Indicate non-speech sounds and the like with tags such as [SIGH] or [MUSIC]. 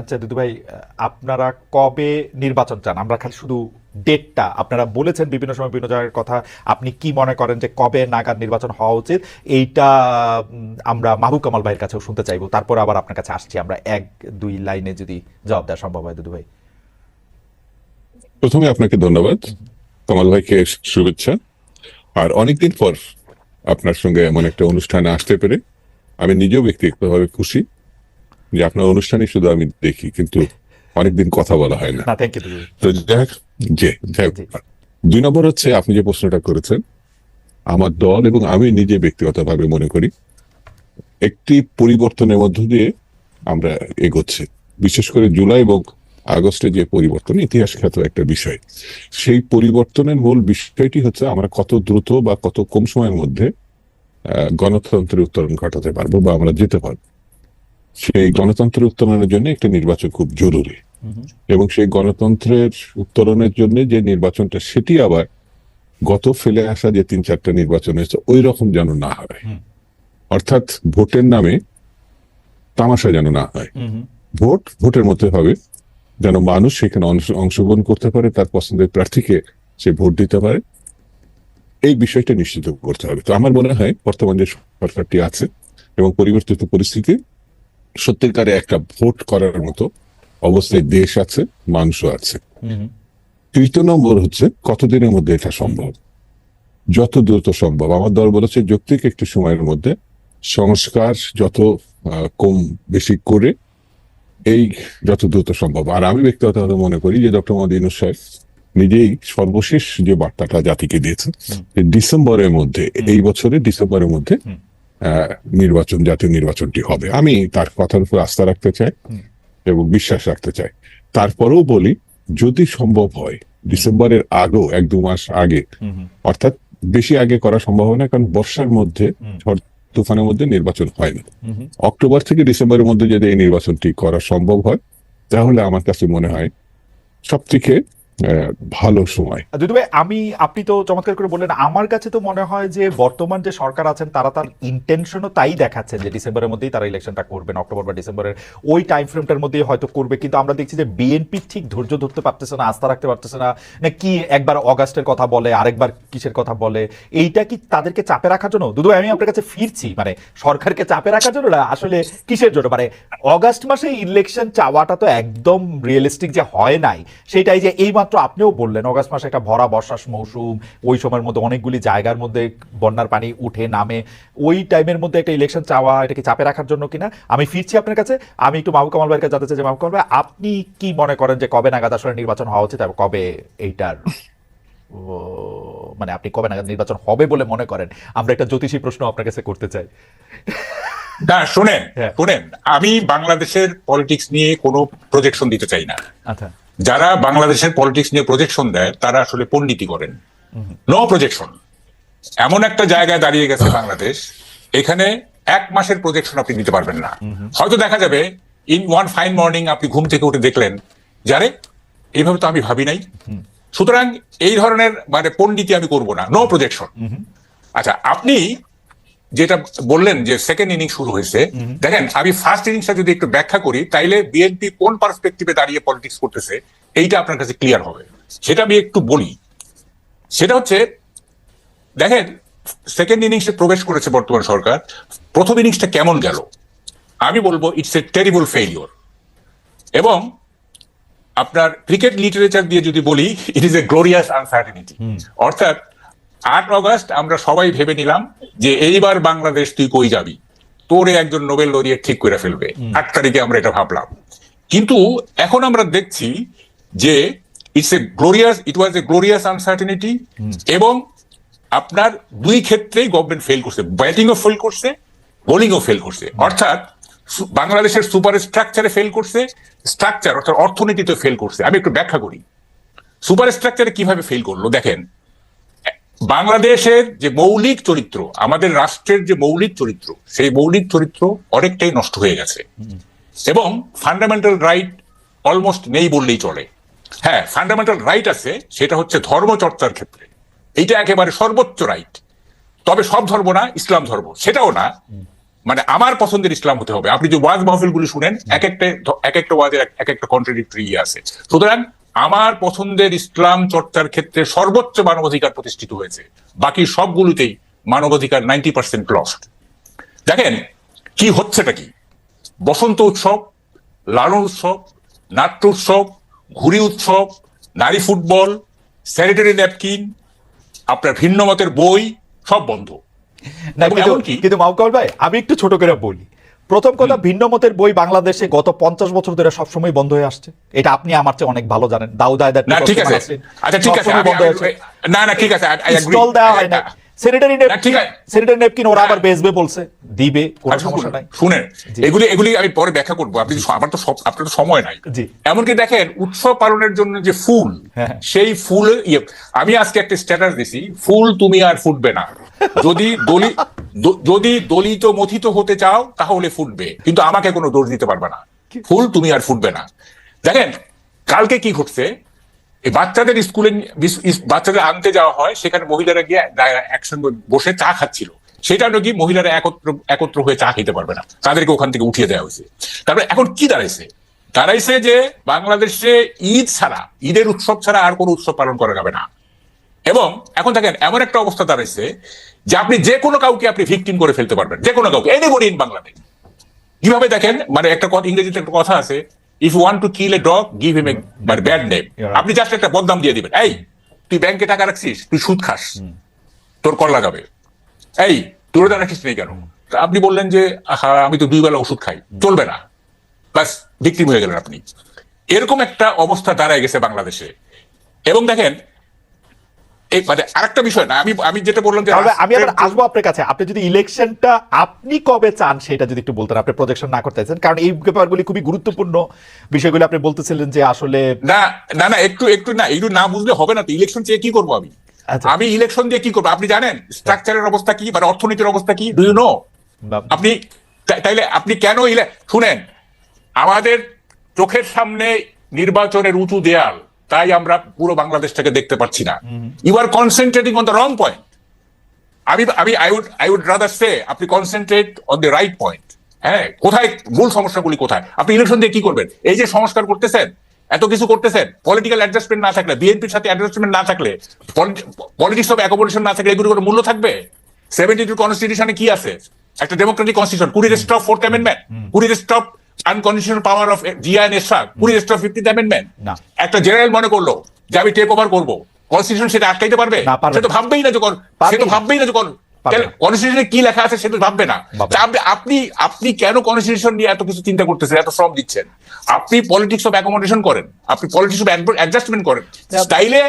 আচ্ছা দিদু ভাই, আপনারা কবে নির্বাচন চান? আমরা খালি শুধু ডেটটা, আপনারা বলেছেন বিভিন্ন সময় বিভিন্ন জায়গার কথা, আপনি কি মনে করেন যে কবে নাগাদ নির্বাচন হওয়া উচিত? এইটা আমরা মাহবুব কামাল ভাইয়ের কাছেও শুনতে চাইব। তারপর আবার আপনার কাছে আসছি, আমরা এক দুই লাইনে যদি জবাব দেওয়া সম্ভব হয়, দিদু ভাই। প্রথমে আপনাকে ধন্যবাদ, কামাল ভাইকে শুভেচ্ছা। আর অনেকদিন পর আপনার সঙ্গে এমন একটা অনুষ্ঠানে আসতে পেরে আমি নিজেও ব্যক্তিগতভাবে খুশি। যে আপনার অনুষ্ঠানে শুধু আমি দেখি কিন্তু অনেকদিন কথা বলা হয় না। তো যাই যে। দুই নম্বর হচ্ছে আপনি যে প্রশ্নটা করেছেন আমার দল এবং আমি নিজে ব্যক্তিগতভাবে মনে করি একটি পরিবর্তনের মধ্য দিয়ে আমরা এগোচ্ছি। বিশেষ করে জুলাই এবং আগস্টে যে পরিবর্তন ইতিহাস খ্যাত একটা বিষয়। সেই পরিবর্তনের মূল বিষয়টি হচ্ছে আমরা কত দ্রুত বা কত কম সময়ের মধ্যে আহ, গণতন্ত্রের উত্তরণ ঘটাতে পারব বা আমরা যেতে পারব। সেই গণতন্ত্রের উত্তরণের জন্য একটা নির্বাচন খুব জরুরি। এবং সেই গণতন্ত্রের উত্তরণের জন্য যে নির্বাচনটা সেটি আবার গত ফেলে আসা যে তিন চারটা নির্বাচন হয়েছে ওই রকম যেন না হয়। অর্থাৎ ভোটের নামে তামাশা যেন না হয়। ভোট ভোটের মধ্যে হবে যেন মানুষ সেখানে অংশগ্রহণ করতে পারে তার পছন্দের প্রার্থীকে সে ভোট দিতে পারে। এই বিষয়টা নিশ্চিত করতে হবে। তো আমার মনে হয় বর্তমান যে সরকারটি আছে এবং পরিবর্তিত পরিস্থিতি সত্যিকারে একটা ভোট করার মতো অবস্থায় দেশ আছে মানুষও আছে। তৃতীয় নম্বর হচ্ছে কতদিনের মধ্যে এটা সম্ভব? যত দ্রুত সম্ভব। আমার দল বলেছে যৌক্তিক একটি সময়ের মধ্যে সংস্কার যত কম বেশি করে এই যত দ্রুত সম্ভব। আর আমি ব্যক্তিগতভাবে মনে করি যে ডক্টর মোহাম্মদ ইউনুস সাহেব নিজেই সর্বশেষ যে বার্তাটা জাতিকে। যে ডিসেম্বরের মধ্যে এই বছরের ডিসেম্বরের মধ্যে নির্বাচন জাতীয় নির্বাচনটি হবে আমি তার কথার উপর আস্থা রাখতে চাই এবং বিশ্বাস রাখতে চাই তারপরেও বলি যদি সম্ভব হয় ডিসেম্বরের আগেও এক দু মাস আগে। অর্থাৎ বেশি আগে করা সম্ভব হয় না কারণ বর্ষার মধ্যে। ঝড় তুফানের মধ্যে নির্বাচন হয় না। অক্টোবর থেকে ডিসেম্বরের মধ্যে যদি এই নির্বাচনটি করা সম্ভব হয় তাহলে আমার কাছে মনে হয় সব থেকে ভালো সময়। দুদু ভাই আমি, আপনি তো চমৎকার করে বললেন, আমার কাছে তো মনে হয় যে বর্তমান যে সরকার আছেন, তারা তার ইন্টেনশনও তাই দেখাচ্ছে যে ডিসেম্বরের মধ্যেই তারা ইলেকশনটা করবেন, অক্টোবর বা ডিসেম্বরের ওই টাইম ফ্রেমটার মধ্যেই হয়তো করবে। কিন্তু আমরা দেখছি যে বিএনপি ঠিক ধৈর্য ধরতে পারতেছে না, আস্থা রাখতে পারতেছে না না কি একবার অগাস্টের কথা বলে, আরেকবার কিসের কথা বলে, এইটা কি তাদেরকে চাপে রাখার জন্য? দুদু আমি আপনার কাছে ফিরছি মানে সরকারকে চাপে রাখার জন্য না, আসলে কিসের জন্য? মানে অগাস্ট মাসে ইলেকশন চাওয়াটা তো একদম রিয়েলিস্টিক যে হয় নাই, সেটাই যে এইমাত্র আপনিও বললেন অগাস্ট মাসে একটা ভরা বর্ষার মৌসুম ওই সময়ের মধ্যে অনেকগুলি জায়গার মধ্যে বন্যার পানি উঠে নামে ওই টাইমের মধ্যে একটা ইলেকশন চাওয়া এটাকে চাপে রাখার জন্য কিনা? আমি ফিরছি আপনার কাছে আমি একটু মাহবুব কামাল ভাইয়ের কাছে জানতে চাই যে মাহবুব কামাল ভাই আপনি কি মনে করেন যে কবে নাগাদ আসলে নির্বাচন হওয়া উচিত কবে এইটার মানে আপনি কবে নাগাদ নির্বাচন হবে বলে মনে করেন? আমরা একটা জ্যোতিষী প্রশ্ন আপনার কাছে করতে চাই। না শোনেন হ্যাঁ। শোনেন আমি বাংলাদেশের পলিটিক্স নিয়ে কোনো প্রজেকশন দিতে চাই না। আচ্ছা। যারা বাংলাদেশের পলিটিক্স নিয়ে প্রজেকশন দেয়, তারা আসলে পণ্ডিতি করেন। নো প্রজেকশন এমন একটা জায়গায় দাঁড়িয়ে গেছে বাংলাদেশ, এখানে এক মাসের প্রজেকশন আপনি দিতে পারবেন না। হয়তো দেখা যাবে ইন ওয়ান ফাইন মর্নিং আপনি ঘুম থেকে উঠে দেখলেন যারে এইভাবে তো আমি ভাবি নাই। সুতরাং এই ধরনের মানে পণ্ডিতি আমি করব না। নো প্রজেকশন আচ্ছা আপনি যেটা বললেন যে সেকেন্ড ইনিংস শুরু হয়েছে। দেখেন আমি ফার্স্ট ইনিংসটা যদি একটু ব্যাখ্যা করি তাইলে বিএনপি কোন পার্সপেক্টিভে দাঁড়িয়ে পলিটিক্স করতেছে এইটা আপনার কাছে ক্লিয়ার হবে। সেটা আমি একটু বলি। সেটা হচ্ছে দেখেন সেকেন্ড ইনিংসে প্রবেশ করেছে বর্তমান সরকার। প্রথম ইনিংসটা কেমন গেল? আমি বলব ইটস এ টেরিবল ফেইলিওর এবং আপনার ক্রিকেট লিটারেচার দিয়ে যদি বলি it is a glorious uncertainty অর্থাৎ আট অগস্ট আমরা সবাই ভেবে নিলাম যে এইবার বাংলাদেশ তুই কই যাবি? তোরে একজন নোবেল লরিয়েট ঠিক করে ফেলবে। আট তারিখে আমরা এটা ভাবলাম। কিন্তু এখন আমরা দেখছি যে it's a glorious it was a glorious uncertainty এবং আপনার দুই ক্ষেত্রেই গভর্নমেন্ট ফেল করছে। ব্যাটিংও ফেল করছে বোলিংও ফেল করছে। অর্থাৎ বাংলাদেশের সুপার স্ট্রাকচারে ফেল করছে স্ট্রাকচার অর্থাৎ অর্থনীতিতে ফেল করছে। আমি একটু ব্যাখ্যা করি। সুপার স্ট্রাকচারে কীভাবে ফেল করল? দেখেন বাংলাদেশের যে মৌলিক চরিত্র, আমাদের রাষ্ট্রের যে মৌলিক চরিত্র, সেই মৌলিক চরিত্র অনেকটাই নষ্ট হয়ে গেছে। এবং ফান্ডামেন্টাল রাইট অলমোস্ট নেই বললেই চলে। হ্যাঁ ফান্ডামেন্টাল রাইট আছে, সেটা হচ্ছে ধর্মচর্চার ক্ষেত্রে। এইটা একেবারে সর্বোচ্চ রাইট তবে সব ধর্ম না, ইসলাম ধর্ম, সেটাও না। মানে আমার পছন্দের ইসলাম হতে হবে। আপনি যে ওয়াজ মাহফিল গুলি শুনেন এক একটা এক একটা ওয়াজের এক একটা কন্ট্রাডিক্টরি ইয়ে আছে। সুতরাং আমার পছন্দের ইসলাম চর্চার ক্ষেত্রে সর্বোচ্চ মানবাধিকার প্রতিষ্ঠিত হয়েছে। বাকি সবগুলোতেই মানবাধিকার নাইনটি পার্সেন্ট লস্ট দেখেন কি হচ্ছেটা কি? বসন্ত উৎসব লালন উৎসব নাট্য উৎসব ঘুড়ি উৎসব নারী ফুটবল স্যানিটারি ন্যাপকিন আপনার ভিন্ন মতের বই সব বন্ধ। না কিন্তু মাউকাল কিন্তু ভাই আমি একটু ছোট করে বলি। প্রথম কথা ভিন্ন মতের বই বাংলাদেশে গত পঞ্চাশ বছর ধরে সবসময় বন্ধ হয়ে আসছে। এটা আপনি আমার চেয়ে অনেক ভালো জানেন। দাউদ আয়দার ঠিক আছে। আচ্ছা ঠিক আছে। বন্ধ হয়েছে। না না ঠিক আছে. স্টল দেওয়া হয় না স্যানিটারি ঠিক আছে। স্যানিটারি নেপকিন ওরা আবার বেচবে বলছে। দিবে কোনো আচ্ছা, সমস্যা নাই। শুনেন এগুলি এগুলি আমি পরে ব্যাখ্যা করব। আপনি আমার তো সব- আপনার তো সময় নাই। এমনকি দেখেন উৎসব পালনের জন্য যে ফুল হ্যাঁ। সেই ফুল ইয়ে আমি আজকে একটা স্ট্যাটাস দিছি ফুল তুমি আর ফুটবে না। যদি দলি [LAUGHS] দ- যদি দলিত মথিত হতে চাও তাহলে ফুটবে। কিন্তু আমাকে কোনো দোষ দিতে পারবে না। ফুল তুমি আর ফুটবে না। দেখেন কালকে কি ঘটছে? বাচ্চাদের স্কুলে বাচ্চাদের আনতে যাওয়া হয়, সেখানে মহিলারা গিয়ে একসঙ্গে বসে চা খাচ্ছিল। সেটা নাকি মহিলারা একত্র একত্র হয়ে চা খেতে পারবে না। তাদেরকে ওখান থেকে উঠিয়ে দেওয়া হয়েছে। তারপরে এখন কি দাঁড়াইছে? দাঁড়াইছে যে বাংলাদেশে ঈদ ছাড়া, ঈদের উৎসব ছাড়া আর কোনো উৎসব পালন করা যাবে না। এবং এখন দেখেন, এমন একটা অবস্থা দাঁড়াইছে যে আপনি যে কোনো কাউকে আপনি ভিকটিম করে ফেলতে পারবেন। যে কোনো কাউকে এনিবডি ইন বাংলাদেশ কীভাবে দেখেন? মানে একটা কথা ইংরেজিতে একটা কথা আছে if you want to kill a dog give him a bad name আপনি জাস্ট একটা বদনাম দিয়ে দিবেন। এই তুই ব্যাংকে টাকা রাখছিস তুই সুদ খাস তোর কর লাগাবে। এই তোর ওটা রাখিস নেই কেন? আপনি বললেন যে আমি তো দুই বেলা ওষুধ খাই। চলবে না। বাস ভিক্টিম হয়ে গেলেন আপনি। এরকম একটা অবস্থা দাঁড়ায় গেছে বাংলাদেশে। এবং দেখেন এই মানে আরেকটা বিষয় না আমি আমি যেটা বললাম যে আমি আবার আসব আপনার কাছে। আপনি যদি ইলেকশনটা আপনি কবে চান সেটা যদি একটু বলতেন আপনি প্রজেকশন না করতে চাইছেন কারণ এই ব্যাপারগুলি খুবই গুরুত্বপূর্ণ বিষয়গুলো আপনি বলতেছিলেন যে আসলে না না না একটু একটু না একটু না বুঝলে হবে না তো ইলেকশন চেয়ে কি করব আমি? আচ্ছা। আমি ইলেকশন দিয়ে কি করব? আপনি জানেন স্ট্রাকচারের অবস্থা কি মানে অর্থনীতির অবস্থা কি? ডু ইউ নো আপনি তাই- তাইলে আপনি কেন শুনেন আমাদের চোখের সামনে নির্বাচনের উঁচু দেয়াল তাই আমরা পুরো বাংলাদেশটাকে দেখতে পাচ্ছি না। You are concentrating on the wrong point আমি আমি I would I would rather say আপনি concentrate on the right point হ্যাঁ কোথায় মূল সমস্যাগুলি কোথায়? আপনি ইলেকশন দিয়ে কি করবেন? এই যে সংস্কার করতেছেন এত কিছু করতেছেন পলিটিক্যাল অ্যাডজাস্টমেন্ট না থাকলে বিএনপির সাথে অ্যাডজাস্টমেন্ট না থাকলে পলিটিক্স অফ অ্যাকোমোডেশন না থাকলে এগুলো কোনো মূল্য থাকবে? সেভেন্টি টু কনস্টিটিউশনে কি আছে? একটা ডেমোক্রেটিক কনস্টিটিউশন কুড়ি স্টপ ফোর্থ অ্যামেন্ডমেন্ট কুড়ি স্টপ আনকন্ডিশনাল পাওয়ার অফ কুড়ি ফিফটিথ অ্যামেন্ডমেন্ট একটা জেনারেল মনে করল যে আমি টেক ওভার করব। কনস্টিটিউশন সেটা আটকাইতে পারবে? না, সে তো ভাববেই না যখন সে তো ভাববেই না যখন। কনস্টিটিউশনে কি লেখা আছে সে তো ভাববে না। ভাববে আপনি আপনি আপনি কেন কনস্টিটিউশন নিয়ে এত কিছু চিন্তা করতেছেন এত শ্রম দিচ্ছেন? আপনি পলিটিক্স অফ অ্যাকোমোডেশন করেন। আপনি পলিটিক্স অফ অ্যাডজাস্টমেন্ট করেন। স্টাইলে